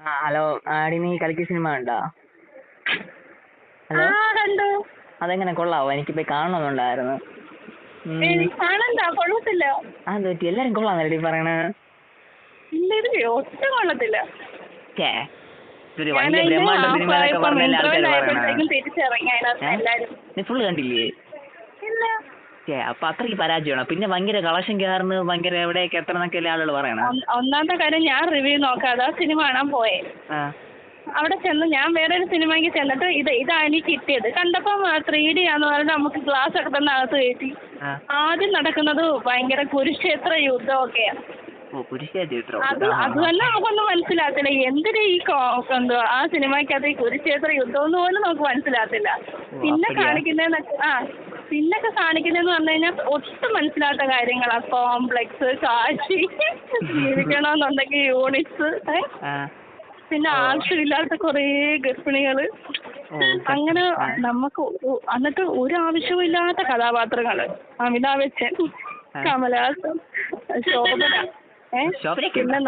ആ ഹലോ ആടി നീ കളിക്ക് സിനിമ കണ്ടോ? ഹലോ? അതെങ്ങനെ കൊള്ളാവോ? എനിക്ക് പോയി കാണണമെന്നുണ്ടായിരുന്നു അതെന്ത് പറ്റി എല്ലാരും കൊള്ളാന്നല്ലേ പറയണേ? ഒട്ടും കൊള്ളത്തില്ല. നീ ഫുള്ള് കണ്ടില്ലേ? ഛേ അപ്പൊ അത്രയ്ക്ക് പരാജയമാണ്. പിന്നെ ഭയങ്കര കളക്ഷൻ കയറുന്നു ഭയങ്കര എവിടെയൊക്കെ എത്ര എന്നൊക്കെ അല്ലേ ആളുകൾ പറയണം? ഒന്നാമത്തെ കാര്യം ഞാൻ റിവ്യൂ നോക്കാതെ ആ സിനിമ കാണാൻ പോയെ. അവിടെ ചെന്ന് ഞാൻ വേറെ ഒരു സിനിമയ്ക്ക് ചെന്നിട്ട് ഇത് ഇതാണ് എനിക്ക് കിട്ടിയത്. കണ്ടപ്പം ത്രീ ഡി ആന്ന് പറഞ്ഞാൽ നമുക്ക് ഗ്ലാസ് ഒക്കെ തന്നെ അകത്ത് കയറ്റി. ആദ്യം നടക്കുന്നത് ഭയങ്കര കുരുക്ഷേത്ര ചിത്രം അത് അതുമല്ല നമുക്കൊന്നും മനസ്സിലാകത്തില്ല. എന്തിനാ ഈ എന്തോ ആ സിനിമയ്ക്കകത്ത് ഈ കുരുക്ഷേത്ര യുദ്ധം എന്ന് പോലും നമുക്ക് മനസ്സിലാകത്തില്ല. പിന്നെ കാണിക്കുന്ന ആ. പിന്നൊക്കെ കാണിക്കുന്നതെന്ന് പറഞ്ഞു കഴിഞ്ഞാൽ ഒട്ടും മനസ്സിലാത്ത കാര്യങ്ങളാ. കോംപ്ലക്സ് കാശി ജീവിക്കണമെന്നുണ്ടെങ്കിൽ യൂണിറ്റ്സ് പിന്നെ ആവശ്യമില്ലാത്ത കുറേ ഗർഭിണികൾ. അങ്ങനെ നമുക്ക് എന്നിട്ട് ഒരു ഇല്ലാത്ത കഥാപാത്രങ്ങൾ. അമിതാഭ് ബച്ചൻ. കമലഹാസൻ ശോഭന ഏഹ് പിന്നെ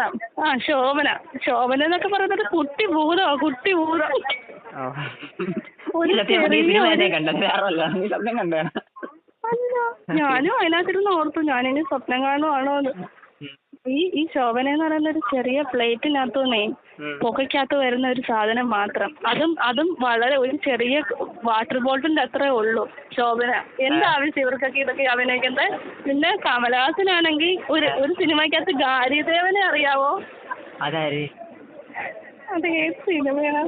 ആ ശോഭന. ശോഭന എന്നൊക്കെ പറയുന്നത് കുട്ടി ഭൂതമാ കുട്ടി ഭൂതം. കണ്ടത് നീ സ്വപ്നം കണ്ടാണ് അല്ല ഞാനും അതിനകത്തിരുന്ന് ഓർത്തു. ഞാനിനി സ്വപ്നം കാണുവാണോന്ന് ഈ ഈ ശോഭന എന്ന് പറയുന്ന ഒരു ചെറിയ പ്ലേറ്റിനകത്തുനിന്നേ പുകയ്ക്കകത്ത് വരുന്ന ഒരു സാധനം മാത്രം. അതും അതും വളരെ ഒരു ചെറിയ വാട്ടർ ബോട്ടിലിന്റെ അത്രേ ഉള്ളൂ ശോഭന. എന്താവശ്യം ഇവർക്കൊക്കെ ഇതൊക്കെ അഭിനയിക്കുന്നത്? പിന്നെ കമലഹാസനാണെങ്കിൽ ഒരു ഒരു സിനിമയ്ക്കകത്ത് ഗാരിദേവനെ അറിയാവോ? അതാര്? അത് ഏത് സിനിമയാണ്?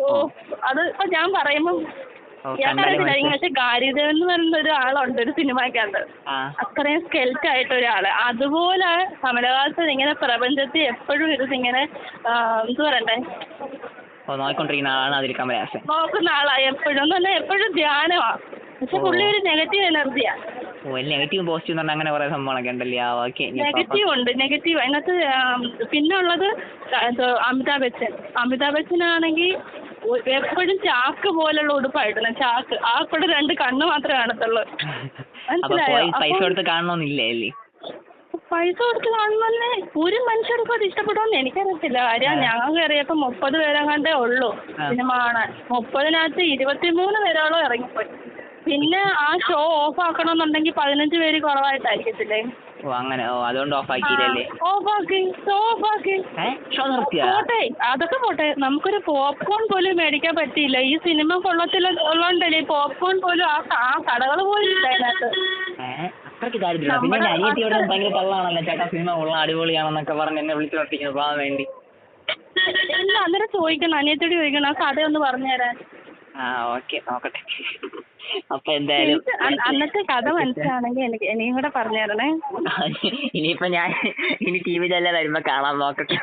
ഓ അത് ഇപ്പൊ ഞാൻ പറയുമ്പോ മനസ്സിലാ- പക്ഷെ ഗാരിദേവൻ എന്ന് പറയുന്ന ഒരാളുണ്ട് ഒരു സിനിമയ്ക്കകത്ത് ആ. അത്രയും സ്കെൽറ്റ് ആയിട്ട് ഒരാൾ. അതുപോലെ കമലഹാസൻ ഇങ്ങനെ പ്രപഞ്ചത്തിൽ എപ്പോഴും ഇത് ഇങ്ങനെ എന്ത് പറയണ്ടേ? നോക്കിക്കൊണ്ടിരിക്കുന്ന ആളാണ് അതിൽ കമലഹാസൻ. നോക്കുന്ന ആളാ എപ്പോഴും. എന്ന് പറഞ്ഞാൽ എപ്പോഴും ധ്യാനമാ. പക്ഷെ. പുള്ളി ഒരു നെഗറ്റീവ് എനർജിയാ നെഗറ്റീവ് പോസിറ്റീവ് അങ്ങനെ കുറെ സംഭവങ്ങളൊക്കെ ഉണ്ടല്ലേ? ആ ഓക്കെ. നെഗറ്റീവ് ഉണ്ട്. നെഗറ്റീവ് അതിനകത്ത് പിന്നെ ഉള്ളത് അമിതാഭ് ബച്ചൻ. അമിതാഭ് ബച്ചൻ ആണെങ്കിൽ എപ്പോഴും ചാക്ക് പോലുള്ള ഉടുപ്പായിട്ടില്ല ചാക്ക്. ആ കൂടെ രണ്ട് കണ്ണ് മാത്രമേ കാണത്തുള്ളൂ. മനസ്സിലായോ? പൈസ കൊടുത്ത് കാണണമെന്നില്ലേ പൈസ കൊടുത്ത് കാണുന്നല്ലേ ഒരു മനുഷ്യർക്കും അത് ഇഷ്ടപ്പെടുമെന്ന് എനിക്കറിയത്തില്ല. കാര്യം. ഞങ്ങൾ കയറിയപ്പോ മുപ്പത് പേരെങ്ങാണ്ടേ ഉള്ളൂ. സിനിമ കാണാൻ. മുപ്പതിനകത്ത് ഇരുപത്തിമൂന്ന് പേരോളം ഇറങ്ങിപ്പോയി. പിന്നെ ആ ഷോ ഓഫ് ആക്കണമെന്നുണ്ടെങ്കിൽ പതിനഞ്ച് പേര് കുറവായിട്ടായിരിക്കത്തില്ലേ? ഓ അങ്ങനെ. ഓ അതുകൊണ്ട് ഓഫ് ആക്കിയില്ലല്ലേ ഓഫ് ആക്കി. ഷോ ഓഫ് ആക്കി. ഏ? ഷോ നിർത്തിയ? പോട്ടെ. അതൊക്കെ പോട്ടെ. നമുക്കൊരു പോപ്കോൺ പോലും മേടിക്കാൻ പറ്റിയില്ല. ഈ സിനിമ കൊള്ളത്തില്ല ഉള്ളോണ്ടല്ലേ പോപ്കോൺ പോലും ആ ആ കടകൾ പോലും ഇല്ല അതിനകത്ത്. അത്രയ്ക്ക് ദാരിദ്ര്യം പിന്നെ അനിയത്തിയോട് ഭയങ്കര തള്ളാണല്ലോ. ചേട്ടാ സിനിമ ഉള്ള അടിപൊളിയാണെന്നൊക്കെ പറഞ്ഞ് എന്നെ വിളിച്ചു നിർത്തിക്കുന്നു. പോകാൻ വേണ്ടി. അന്നേരം ചോദിക്കണം. അനിയത്തോട് ചോദിക്കണം. ആ കഥയൊന്ന് പറഞ്ഞുതരാൻ. ആ ഓക്കെ. നോക്കട്ടെ. അപ്പൊ എന്തായാലും അന്നത്തെ കഥ മനസ്സിലാണെങ്കിൽ എനിക്ക് ഇനിയും കൂടെ പറഞ്ഞു തരണേ. ഇനിയിപ്പോ ഞാൻ ഇനി ടി വിയിലെല്ലാം വരുമ്പോ കാണാൻ നോക്കട്ടെ.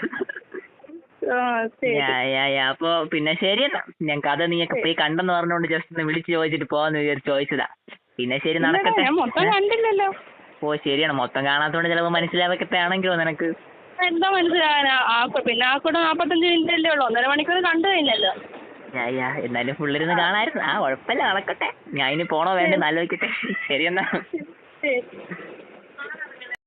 അപ്പൊ പിന്നെ ശരി എന്നാ. ഞാൻ കഥ നീയൊക്കെ പോയി കണ്ടെന്ന് പറഞ്ഞോണ്ട് ജസ്റ്റ് ഒന്ന് വിളിച്ചു ചോദിച്ചിട്ട് പോവാന്ന് വിചാരിച്ച് ചോദിച്ചതാ. പിന്നെ ശരി നടക്കട്ടെ. കണ്ടില്ലല്ലോ. ഓ ശരിയാണ്. മൊത്തം കാണാത്തോണ്ട് ചിലപ്പോ മനസ്സിലാവക്കത്തെ ആണെങ്കിലോ നിനക്ക്. എന്താ മനസ്സിലാവാനാ? പിന്നെ ആ കൂടെ നാപ്പത്തഞ്ച് മിനിറ്റ് അല്ലേ ഉള്ളൂ. ഒന്നര മണിക്കൂർ കണ്ടു കഴിഞ്ഞല്ലോ. യാ, യാ. എന്നാലും ഫുള്ളിരുന്ന് കാണായിരുന്നു. ആ കുഴപ്പമില്ല നടക്കട്ടെ. ഞാൻ ഇനി പോണോ വേണ്ടെന്ന് ആലോചിക്കട്ടെ. ശരി എന്നാ.